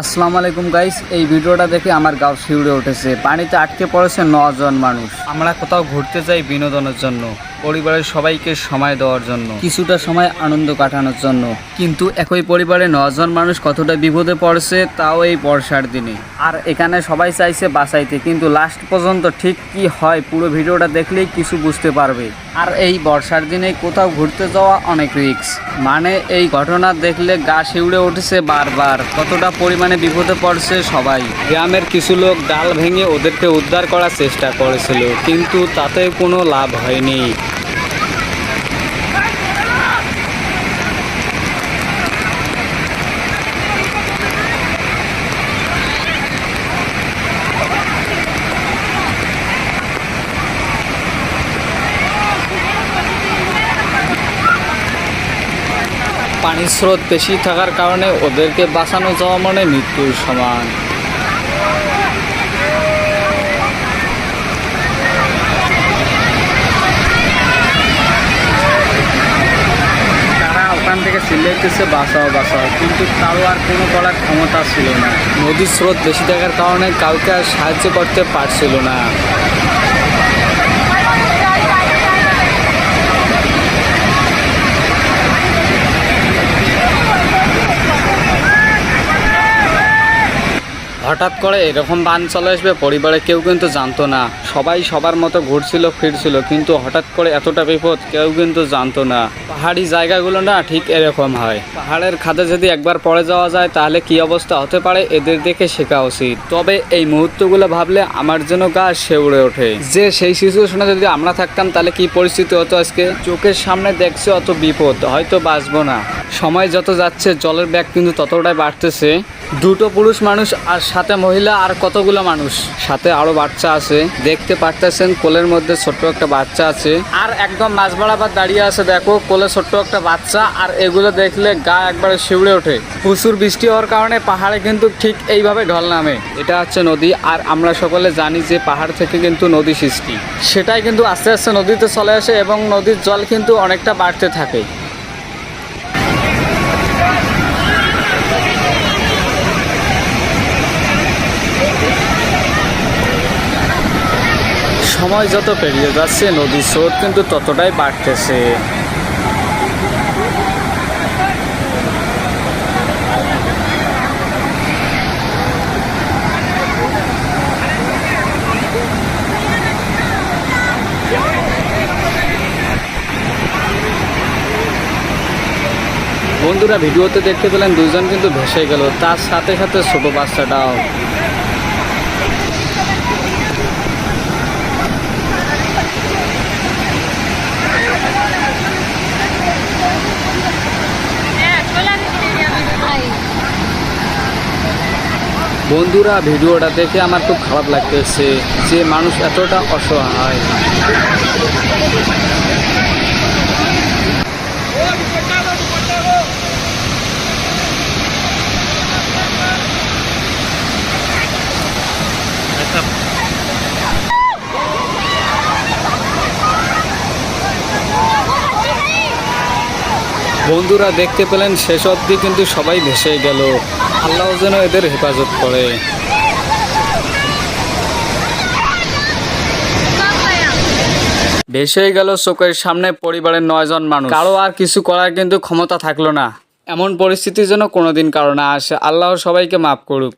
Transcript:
আসসালামু আলাইকুম গাইস এই ভিডিওটা দেখে আমার গাও শিউড়ে উঠেছে। পানিতে আটকে পড়েছে নজন মানুষ। আমরা কোথাও ঘুরতে যাই বিনোদনের জন্য। পরিবারের সবাইকে সময় দেওয়ার জন্য। কিছুটা সময় আনন্দ কাটানোর জন্য। কিন্তু একই পরিবারে নজন মানুষ কতটা বিপদে পড়ছে, তাও এই বর্ষার দিনে। আর এখানে সবাই চাইছে বাঁচাইতে, কিন্তু লাস্ট পর্যন্ত ঠিক কি হয়, পুরো ভিডিওটা দেখলেই কিছু বুঝতে পারবে। আর এই বর্ষার দিনে কোথাও ঘুরতে যাওয়া অনেক রিস্ক মানে এই ঘটনা দেখলে গা শিউড়ে উঠেছে বারবার। কতটা পরিমাণে বিপদে পড়ছে সবাই। গ্রামের কিছু লোক ডাল ভেঙে ওদেরকে উদ্ধার করার চেষ্টা করেছিল, কিন্তু তাতে কোনো লাভ হয়নি। পানির স্রোত বেশি থাকার কারণে ওদেরকে বাঁচানো যাওয়া মানে মৃত্যুর সমান। থেকে কিন্তু আর কোনো ক্ষমতা ছিল না। নদীর স্রোত বেশি থাকার কারণে কাউকে আর সাহায্য করতে পারছিল না। হঠাৎ করে এরকম বান চলে আসবে পরিবারে কেউ কিন্তু জানতো না। সবাই সবার মতো ঘুরছিল, ফিরছিল, কিন্তু হঠাৎ করে এতটা বিপদ কেউ কিন্তু জানতো না। পাহাড়ি জায়গাগুলো না ঠিক এরকম হয়। পাহাড়ের খাদে যদি একবার পড়ে যাওয়া যায়, তাহলে কি অবস্থা হতে পারে? এদের দেখে শেখা উচিত। তবে এই মুহূর্তগুলো ভাবলে আমার জন্য গা শেউড়ে ওঠে। যে সেই সিচুয়েশনে যদি আমরা থাকতাম, তাহলে কি পরিস্থিতি হতো আজকে? চোখের সামনে দেখছে অত বিপদ, হয়তো বাঁচবো না। সময় যত যাচ্ছে, জলের ব্যাগ কিন্তু ততটাই বাড়তেছে। দুটো পুরুষ মানুষ আর সাথে মহিলা আর কতগুলো মানুষ? সাথে আরও বাচ্চা আছে। দেখতে পারতেছেন, কোলের মধ্যে ছোট্ট একটা বাচ্চা আছে। আর একদম মাছ বরাবর দাঁড়িয়ে আছে, দেখো, কোলে ছোট্ট একটা বাচ্চা, আর এগুলো দেখলে গা একবারে শিউড়ে ওঠে। প্রচুর বৃষ্টি হওয়ার কারণে পাহাড়ে কিন্তু ঠিক এইভাবে ঢল নামে। এটা হচ্ছে নদী, আর আমরা সকলে জানি যে পাহাড় থেকে কিন্তু নদী সৃষ্টি। সেটাই কিন্তু আস্তে আস্তে নদীতে চলে আসে, এবং নদীর জল কিন্তু অনেকটা বাড়তে থাকে। সময় যত পেরিয়ে যাচ্ছে, নদীর স্রোত কিন্তু ততটাই বাড়তেছে। বন্ধুরা, ভিডিওতে দেখতে পেলেন দুজন কিন্তু ভেসে গেল, তার সাথে সাথে ছোট বাচ্চাটাও। বন্ধুরা ভিডিওটা দেখে আমার খুব খারাপ লাগতেছে যে মানুষ এতটা অসহায়। বন্ধুরা দেখতে পেলেন, শেষ অবধি কিন্তু সবাই ভেসে গেল। আল্লাহ যেন এদের হেফাজত করে। ভেসে গেল চোখের সামনে পরিবারের নয়জন মানুষ। কারও আর কিছু করার কিন্তু ক্ষমতা থাকল না। এমন পরিস্থিতির জন্য কোনোদিন কারও না আসে। আল্লাহ সবাইকে মাফ করুক।